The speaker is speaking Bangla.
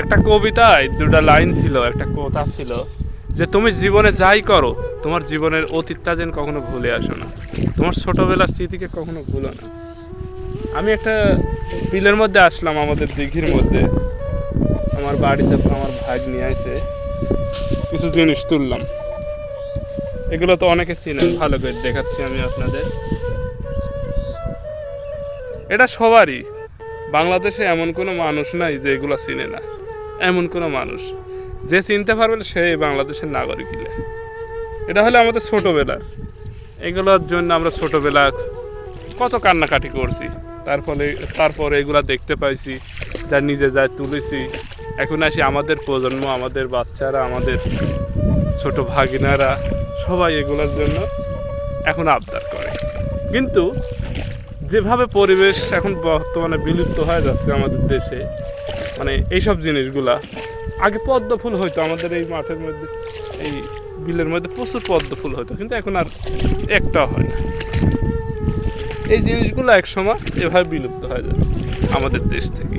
একটা কবিতায় দুটা লাইন ছিল, একটা কথা ছিল যে তুমি জীবনে যাই করো, তোমার জীবনের অতীতটা যেন কখনো ভুলে আসো না। তোমার ছোটবেলার স্মৃতিকে কখনো ভুলো না। আমি একটা বিলের মধ্যে আসলাম আমাদের দিঘির মধ্যে। আমার বাড়িতে আমার ভাগ নিয়ে আসে, কিছু জিনিস তুললাম। এগুলো তো অনেকে চিনেন, ভালো করে দেখাচ্ছি আমি আপনাদের। এটা সবারই। বাংলাদেশে এমন কোনো মানুষ নাই যে এগুলো চিনে না। এমন কোনো মানুষ। যে চিনতে পারবে সে বাংলাদেশের নাগরিক এটা হলো আমাদের ছোটোবেলার এগুলোর জন্য আমরা ছোটোবেলা কত কান্নাকাটি করছি। তারপরে তারপরে এগুলা দেখতে পাইছি, যা নিজে যা তুলেছি। এখন আসি আমাদের প্রজন্ম, আমাদের বাচ্চারা, আমাদের ছোট ভাগিনারা, সবাই এগুলোর জন্য এখন আবদার করে। কিন্তু যেভাবে পরিবেশ এখন বর্তমানে বিলুপ্ত হয়ে যাচ্ছে আমাদের দেশে মানে এইসব জিনিসগুলা, আগে পদ্ম ফুল হইতো, আমাদের এই মাঠের মধ্যে, এই বিলের মধ্যে প্রচুর পদ্ম ফুল হতো কিন্তু এখন আর একটা হয় না। এই জিনিসগুলো একসময় এভাবে বিলুপ্ত হয়ে যাবে আমাদের দেশ থেকে